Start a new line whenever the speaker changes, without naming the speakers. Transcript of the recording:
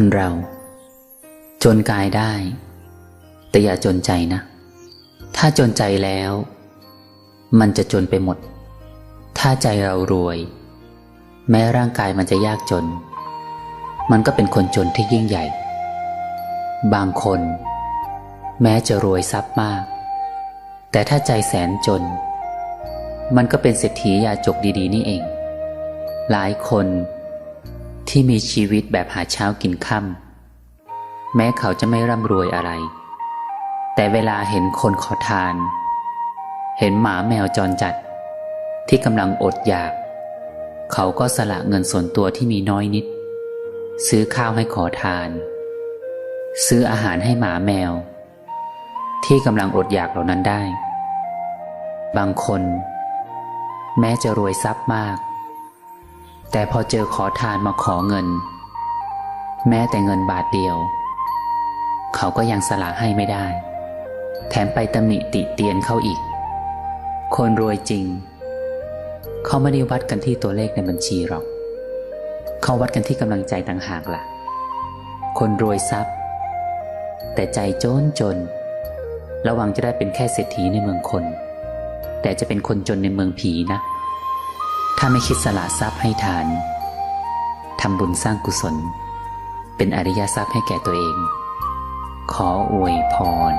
คนเรา จนกายได้ แต่อย่าจนใจนะ ถ้าจนใจแล้ว มันจะจนไปหมด ถ้าใจเรารวย แม้ร่างกายมันจะยากจน มันก็เป็นคนจนที่ยิ่งใหญ่ บางคน แม้จะรวยทรัพย์มาก แต่ถ้าใจแสนจน มันก็เป็นเศรษฐียาจกดี ๆ นี่เอง หลายคน ที่มีชีวิตแบบหาเช้ากินค่ำแม้เขาจะไม่ร่ำรวยอะไร แต่เวลาเห็นคนขอทาน เห็นหมาแมวจรจัด ที่กำลังอดอยาก เขาก็สละเงินส่วนตัวที่มีน้อยนิด ซื้อข้าวให้ขอทาน ซื้ออาหารให้หมาแมว ที่กำลังอดอยากเหล่านั้นได้ บางคน แม้จะรวยทรัพย์มาก แต่พอเจอขอทานมาขอเงิน แม้แต่เงินบาทเดียว เขาก็ยังสละให้ไม่ได้ แถมไปตำหนิติเตียนเขาอีก คนรวยจริง เขาไม่ได้วัดกันที่ตัวเลขในบัญชีหรอก เขาวัดกันที่กำลังใจต่างหากล่ะ คนรวยทรัพย์ แต่ใจจนจน ระวังจะได้เป็นแค่เศรษฐีในเมืองคน แต่จะเป็นคนจนในเมืองผีนะ ถ้าไม่คิดสละทรัพย์ให้ทานทำบุญสร้างกุศล เป็นอริยทรัพย์ให้แก่ตัวเอง ขออวยพร